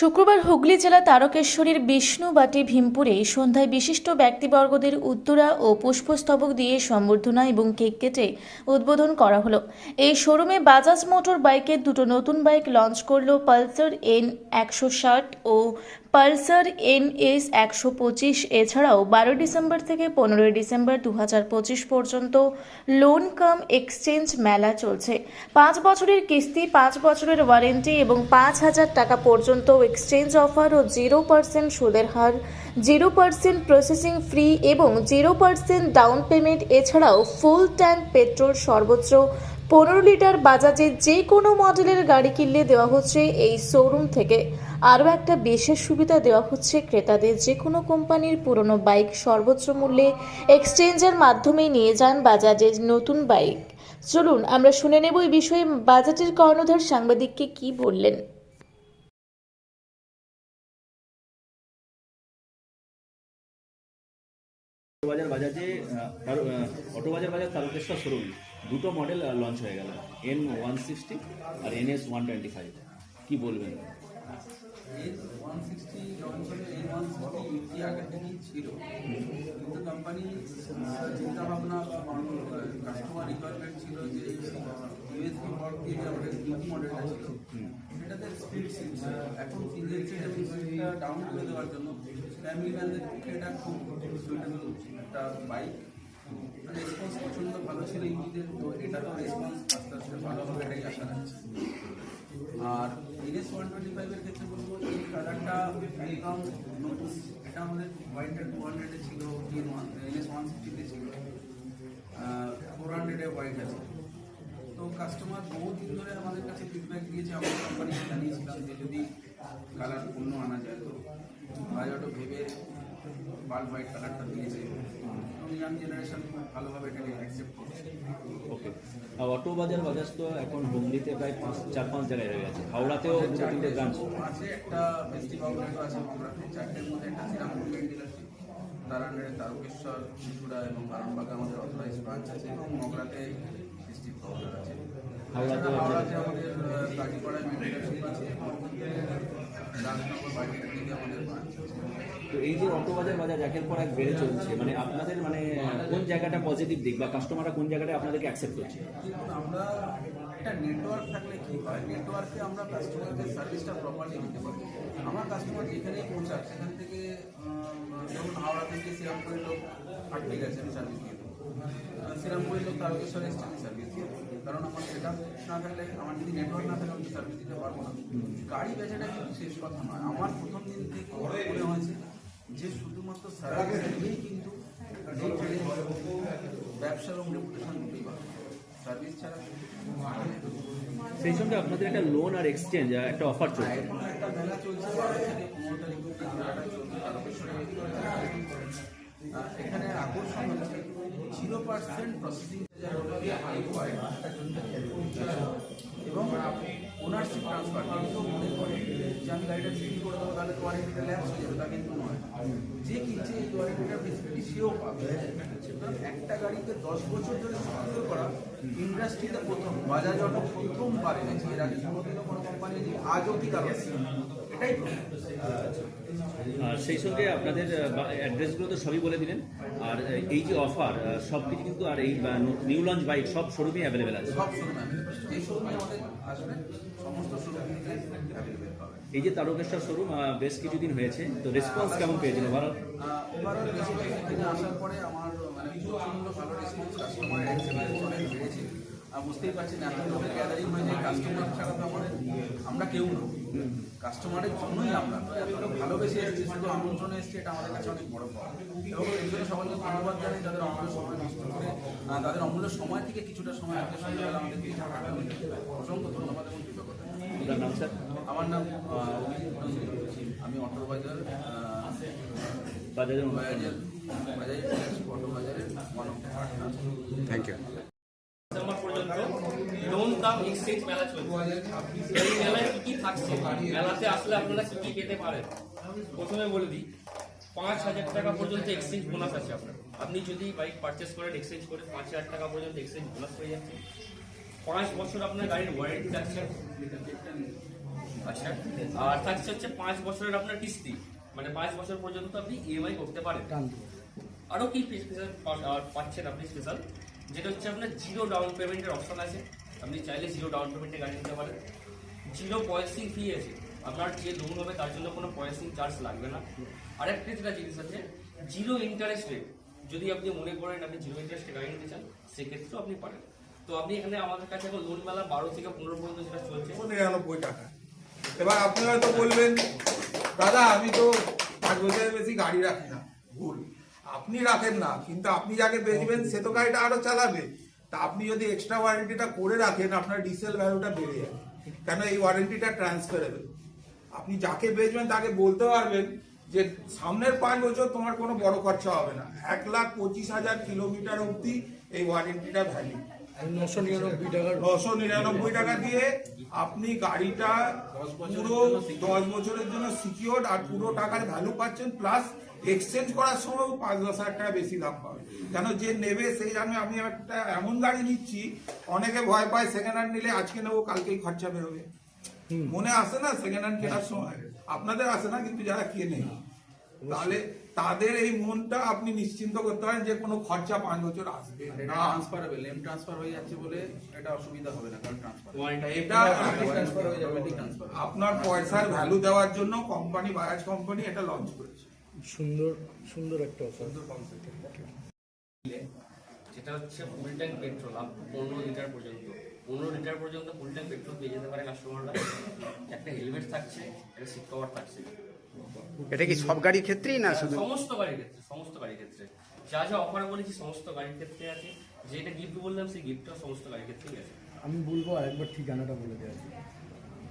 শুক্রবার হুগলি জেলা তারকেশ্বরীর বিষ্ণুবাটি ভীমপুরে সন্ধ্যায় বিশিষ্ট ব্যক্তিবর্গদের উত্তরা ও পুষ্পস্তবক দিয়ে সম্বর্ধনা এবং কেক কেটে উদ্বোধন করা হলো। এই শোরুমে বাজাজ মোটর বাইকের দুটো নতুন বাইক লঞ্চ করল পালসার এন একশো ষাট ও পালসার এন এস একশো পঁচিশ, এছাড়াও বারো ডিসেম্বর থেকে পনেরোই ডিসেম্বর দু হাজার পঁচিশ পর্যন্ত লোন কাম এক্সচেঞ্জ মেলা চলছে। পাঁচ বছরের কিস্তি, পাঁচ বছরের ওয়ারেন্টি এবং পাঁচ হাজার টাকা পর্যন্ত এক্সচেঞ্জ অফার ও জিরো পার্সেন্ট সুদের হার, জিরো পার্সেন্ট প্রসেসিং ফ্রি এবং জিরো পার্সেন্ট ডাউন পেমেন্ট, এছাড়াও ফুল ট্যাঙ্ক পেট্রোল সর্বোচ্চ পনেরো লিটার বাজাজের যে কোনো মডেলের গাড়ি কিনলে দেওয়া হচ্ছে এই শোরুম থেকে। আরও একটা বিশেষ সুবিধা দেওয়া হচ্ছে ক্রেতাদের। যে কোনো কোম্পানির পুরনো বাইক সর্বোচ্চ মূল্যে এক্সচেঞ্জের মাধ্যমে নিয়ে যান বাজাজের নতুন বাইক। চলুন, আমরা শুনে নেব এই বিষয়ে বাজাজের কর্ণধার সাংবাদিককে কি বললেন। বাজার বাজাজে আহ, অটোবাজার বাজার তারকেশ্বর শোরুম দুটো মডেল লঞ্চ হয়ে গেল এন ওয়ান সিক্সটি আর N S one twenty five কী বলবেন? ছিল। কিন্তু কোম্পানি চিন্তা ভাবনা রিকোয়ারমেন্ট ছিল যে ইউএসবি স্পিড এখন সিঙ্গেল সিট এবং ডাউন এটা খুব একটা বাইক রেসপন্স প্রচণ্ড ভালো ছিল ইউটিদের তো এটা তো রেসপন্স আস্তে আস্তে ভালো হবে এটাই আশা রাখছি। আর এনএস ওয়ান টোয়েন্টি ফাইভের ক্ষেত্রে বলব, এই কালারটা একদম নতুন। এটা আমাদের হোয়াইটটা টু হান্ড্রেডে ছিল এন ওয়ান এনএস ওয়ান সিক্সটিতে ছিল ফোর হান্ড্রেডে হোয়াইট আছে। তো কাস্টমার বহুদিন ধরে আমাদের কাছে ফিডব্যাক দিয়েছে আমাদের কোম্পানিকে জানিয়েছিলাম যে যদি কালার অন্য আনা যায়, তো বাজারটা ভেবে বাল্ব হোয়াইট কালারটা দিয়েছে। এবং ইয়াং জেনারেশন খুব ভালোভাবে এটাকে অ্যাকসেপ্ট করছে। ওকে অটো বাজার বাজাজ তো এখন হুগলিতে প্রায় পাঁচ চার পাঁচ জায়গায় হয়ে গেছে। হাওড়াতেও তিনটে ব্রাঞ্চ আছে একটা ফেস্টিভ আউটলেটও আছে বাংলাতে চারটের মধ্যে একটা শ্রীরামপুর মেন ডিলারশিপ তার আন্ডারে তারকেশ্বর শিশুরা এবং আরামবাগে আমাদের অথরাইজ ব্রাঞ্চ আছে এবং মগরাতে ফেস্টিভ আউটলেট আছে। হাওড়াতে হাওড়াতে আমাদের কাজীপাড়ায় ডিলারশিপ আছে এবং রাজনগর বাড়িটার দিকে আমাদের ব্রাঞ্চ আছে। তো এই যে অটো বাজার একের পর এক বেড়ে চলছে মানে আপনাদের মানে কোন জায়গাটা পজিটিভ দিক বা কাস্টমাররা কোন জায়গাটা আপনাদেরকে অ্যাকসেপ্ট করছে? আমরা একটা নেটওয়ার্ক থাকলে কি হয়? নেটওয়ার্কে আমরা কাস্টমারদের সার্ভিসটা প্রপারলি দিতে পারি। আমার কাস্টমার যেখানেই পৌঁছাক, সেখান থেকে ধরুন হাওড়া থেকে শ্রীরামপুরের লোক আটকে গেছে আমি সার্ভিস দিয়ে দেবো। শ্রীরামপুরের লোক তারকেশ্বরে এসছে, আমি সার্ভিস দিয়ে কারণ আমার সেটা না থাকলে, আমার যদি নেটওয়ার্ক না থাকে, আমি সার্ভিস দিতে পারব না। গাড়ি বেচাটা কিন্তু শেষ কথা নয়। আমার প্রথম দিন থেকে মনে হয়েছে যে শুধুমাত্র সার্ভিস দিয়েই কিন্তু ব্যবসা এবং রেপুটেশন দুটোই পাবে সার্ভিস ছাড়া সেই সঙ্গে আপনাদের একটা লোন আর এক্সচেঞ্জ একটা অফার চলছে। একটা মেলা চলছে এখানে আকর্ষণ হচ্ছে জিরো পার্সেন্ট প্রসেসিং এবং ওনারশিপ ট্রান্সফার কেউ মনে করে যে আমি গাড়িটা বিক্রি করে দেবো তাহলে তো ওয়ারেন্টিটা ল্যাপস হয়ে যাবে তা কিন্তু যে কিনছে এই ওয়ারেন্টিটার ফেসিলিটি সেও পাবে। একটা গাড়িকে দশ বছর ধরে সিকিউর করা ইন্ডাস্ট্রিতে প্রথম বাজাজ অটো প্রথমবার। এনেছে এর আগে কোনো কোম্পানি আজ অব্দি কারও এটাই প্রথম আর সেই সঙ্গে আপনাদের অ্যাড্রেসগুলো তো সবই বলে দিলেন। আর এই যে অফার সব কিছু কিন্তু আর এই নিউ লঞ্চ বাইক সব শোরুমে অ্যাভেলেবেল আছে। সব শোরুম অ্যাভেলেবেল শোরুমে আমাদের আসবে সমস্ত শোরুমগুলিতে অ্যাভেলেবেল পাবে। এই যে তারকেশ্বর শোরুম বেশ কিছুদিন হয়েছে তো রেসপন্স কেমন পেয়েছিল ভালো ওভারঅল আসার পরে আমার মানে প্রচণ্ড ভালো রেসপন্স কাস্টমারের অ্যাক্সেপ্টেন্স অনেক বেড়েছে। আর বুঝতেই পারছেন এত লোকের গ্যাদারিং হয়ে যায় কাস্টমার ছাড়া তো আমাদের আমরা কেউ কাস্টমারের জন্যই আমরা ভালোবেসে এসেছে শুধু আমন্ত্রণে এসছে এটা আমাদের কাছে অনেক বড় পাওয়া এবং এর জন্য সবাইকে ধন্যবাদ জানাই তাদের অমূল্য সময় নষ্ট করে তাদের অমূল্য সময় থেকে কিছুটা সময় আজকে সন্ধ্যাবেলা আমাদেরকে এই অসংখ্য ধন্যবাদ এবং কৃতজ্ঞতা। আমার নাম আমি অটো বাজার আহ, বাজাজের বাজাজের অটো বাজারের থ্যাংক ইউ পর্যন্ত লোন কাম এক্সচেঞ্জ মেলা চলছে। এই মেলায় কি কি থাকছে? মেলাতে আসলে আপনারা কি কি পেতে পারেন? প্রথমে বলে দিই পাঁচ হাজার টাকা পর্যন্ত এক্সচেঞ্জ বোনাস আছে আপনার। আপনি যদি বাইক পারচেস করেন এক্সচেঞ্জ করে পাঁচ হাজার টাকা পর্যন্ত এক্সচেঞ্জ বোনাস হয়ে যাচ্ছে। পাঁচ বছর আপনার গাড়ির ওয়ারেন্টি থাকছে। আচ্ছা আর থাকছে হচ্ছে পাঁচ বছরের আপনার কিস্তি। মানে পাঁচ বছর পর্যন্ত আপনি ইএমআই করতে পারেন। আরও কি পাচ্ছেন আপনি স্পেশাল যেটা হচ্ছে আপনার জিরো ডাউন পেমেন্টের অপশন আছে। আপনি চাইলে জিরো ডাউন পেমেন্টে গাড়ি নিতে পারেন। জিরো পয়সিং ফি আছে। আপনার যে লোন হবে, তার জন্য কোনো পয়সিং চার্জ লাগবে না। আরেকটা যেটা জিনিস আছে জিরো ইন্টারেস্ট রেট যদি আপনি মনে করেন আপনি জিরো ইন্টারেস্টে গাড়ি নিতে চান, সেক্ষেত্রেও আপনি পারেন। তো আপনি এখানে আমাদের কাছে এখন লোন মেলা বারো থেকে পনেরো পর্যন্ত যেটা চলছে। নিরানব্বই টাকা। এবার আপনি হয়তো বলবেন, দাদা, আমি তো পাঁচ বছরের বেশি গাড়ি রাখি না। ভুল। আপনি রাখেন না কিন্তু আপনি যাকে বেচবেন সে তো গাড়িটা আরও চালাবে। তা আপনি যদি এক্সট্রা ওয়ারেন্টিটা করে রাখেন আপনার ডিসেল ভ্যালুটা বেড়ে যাবে। কেন এই ওয়ারেন্টিটা ট্রান্সফারেবল আপনি যাকে বেচবেন তাকে বলতে পারবেন যে সামনের পাঁচ বছর তোমার কোনো বড় খরচা হবে না। এক লাখ পঁচিশ হাজার কিলোমিটার অবধি এই ওয়ারেন্টিটা ভ্যালিড নশো নিরানব্বই টাকার নশো নিরানব্বই টাকা দিয়ে আপনি গাড়িটা পুরো দশ বছরের জন্য সিকিওর আর পুরো টাকার ভ্যালু পাচ্ছেন প্লাস এক্সচেঞ্জ করার সময় পাঁচ দশ হাজার টাকা বেশি দাম পাবে। কেন যে নেবে সেই জানবে আমি একটা এমন গাড়ি নিচ্ছি অনেকে ভয় পায় সেকেন্ড হ্যান্ড নিলে আজকে নেব কালকেই খরচা বেরোবে। মনে আসে না সেকেন্ড হ্যান্ড কেনার সময়? আপনাদের আসে না কিন্তু যারা কেনে? তাহলে তাদের এই মনটা আপনি নিশ্চিন্ত করতে পারেন যে কোনো খরচা পাঁচ বছর আসবে ট্রান্সফারেবল এম ট্রান্সফার হয়ে যাচ্ছে বলে এটা অসুবিধা হবে না কারণ ট্রান্সফার এটা ট্রান্সফার হয়ে যাবে ট্রান্সফার আপনার পয়সার ভ্যালু দেওয়ার জন্য কোম্পানি বাজাজ কোম্পানি এটা লঞ্চ করেছে। সুন্দর সুন্দর একটা অফার যেটা হচ্ছে ফুল ট্যাঙ্ক পেট্রোল আপ পনেরো লিটার পর্যন্ত। পনেরো লিটার পর্যন্ত ফুল ট্যাঙ্ক পেট্রোল পেয়ে যেতে পারে কাস্টমাররা একটা হেলমেট থাকছে একটা সিট কভার থাকছে। এটা কি সব গাড়ির ক্ষেত্রেই না শুধু? সমস্ত গাড়ির ক্ষেত্রে সমস্ত গাড়ির ক্ষেত্রে। যা যা অফার বলেছি সমস্ত গাড়ির ক্ষেত্রে আছে। যেটা গিফট বললাম সেই গিফটটাও সমস্ত গাড়ির ক্ষেত্রেই আছে। আমি বলব আরেকবার ঠিকানাটা বলে দেওয়া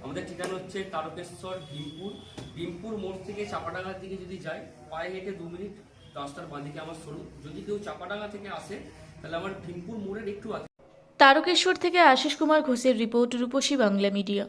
আমাদের ঠিকানা হচ্ছে তারকেশ্বর ভীমপুর। ভীমপুর মোড় থেকে চাপাডাঙ্গার দিকে যদি যায় পায়ে হেঁটে দু মিনিট রাস্তার বাঁদিকে আমার শোরুম। যদি কেউ চাপাডাঙ্গা থেকে আসে, তাহলে আমার ভীমপুর মোড়ের একটু তারকেশ্বর থেকে আশিস কুমার ঘোষের রিপোর্ট রূপসী বাংলা মিডিয়া।